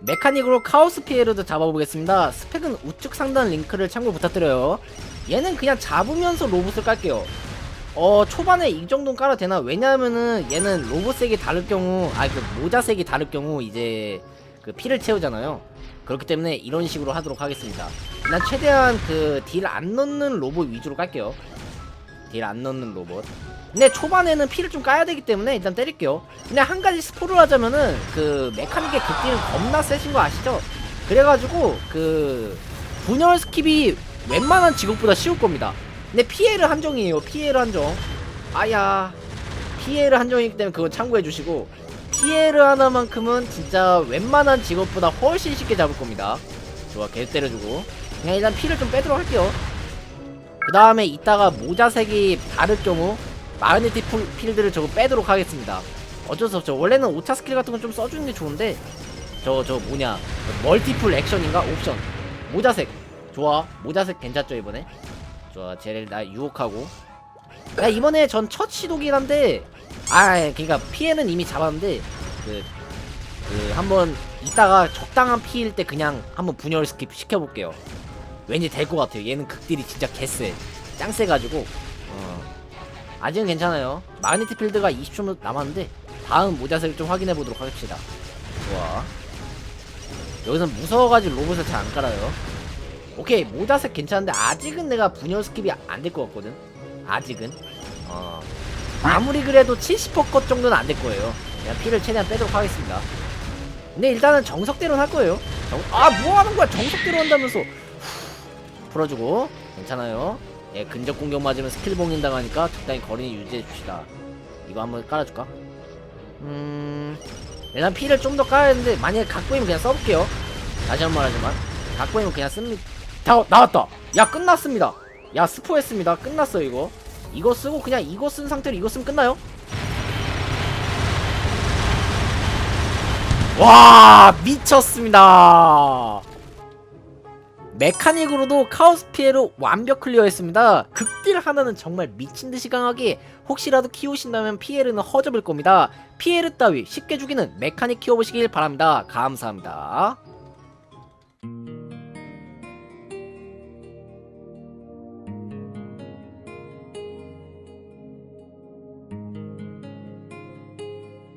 메카닉으로 카오스 피에르도 잡아보겠습니다. 스펙은 우측 상단 링크를 참고 부탁드려요. 얘는 그냥 잡으면서 로봇을 깔게요. 어 초반에 이 정도는 깔아도 되나? 왜냐하면은 얘는 로봇 색이 다를 경우 아 그 모자 색이 다를 경우 이제 그 피를 채우잖아요. 그렇기 때문에 이런 식으로 하도록 하겠습니다. 난 최대한 그 딜 안 넣는 로봇 위주로 깔게요. 딜 안 넣는 로봇. 근데 초반에는 피를 좀 까야 되기 때문에 일단 때릴게요. 근데 한 가지 스포를 하자면은 그 메카닉의 극딜은 겁나 세신 거 아시죠? 그래가지고 그 분열 스킵이 웬만한 직업보다 쉬울 겁니다. 근데 피해를 한정이에요. 피해를 한정. 아야. 피해를 한정이기 때문에 그건 참고해 주시고 피해를 하나만큼은 진짜 웬만한 직업보다 훨씬 쉽게 잡을 겁니다. 좋아, 계속 때려주고. 그냥 일단 피를 좀 빼도록 할게요. 그 다음에 이따가 모자색이 다를 경우 마그네틱 풀- 필드를 저거 빼도록 하겠습니다. 어쩔 수 없죠. 원래는 5차 스킬 같은 건 좀 써주는 게 좋은데 저저 뭐냐. 멀티플 액션인가? 옵션. 모자색. 좋아. 모자색 괜찮죠 이번에? 좋아. 쟤를 나 유혹하고. 야 이번에 전 첫 시도긴 한데 아 그러니까 피해는 이미 잡았는데 그, 그 한번 이따가 적당한 피일 때 그냥 한번 분열 스킵 시켜볼게요 왠지 될 것 같아요. 얘는 극딜이 진짜 개쎄. 짱 세가지고. 어. 아직은 괜찮아요. 마그네틱 필드가 20초 남았는데 다음 모자색을 좀 확인해 보도록 하겠습니다. 좋아. 여기서 무서워가지고 로봇을 잘 안 깔아요. 오케이 모자색 괜찮은데 아직은 내가 분열 스킵이 안 될 것 같거든. 아직은. 어. 아무리 그래도 70%컷 정도는 안 될 거예요. 그냥 피를 최대한 빼도록 하겠습니다. 근데 일단은 정석대로는 할 거예요. 정... 아 뭐 하는 거야? 정석대로 한다면서. 후, 풀어주고 괜찮아요. 예 근접 공격 맞으면 스킬 봉인 당하니까 적당히 거리는 유지해 줍시다. 이거 한번 깔아줄까? 음 일단 피를 좀 더 까야 되는데 만약에 각보이면 그냥 써볼게요. 다시 한번 하지만. 각보이면 그냥 씁니다. 다 나왔다! 야 끝났습니다! 야 스포했습니다. 끝났어 이거. 이거 쓰고 그냥 이거 쓴 상태로 이거 쓰면 끝나요? 와 미쳤습니다 메카닉으로도 카오스 피해로 완벽 클리어했습니다. 극딜 하나는 정말 미친듯이 강하게 혹시라도 키우신다면 피에르는 허접일 겁니다. 피에르 따위 쉽게 죽이는 메카닉 키워보시길 바랍니다. 감사합니다.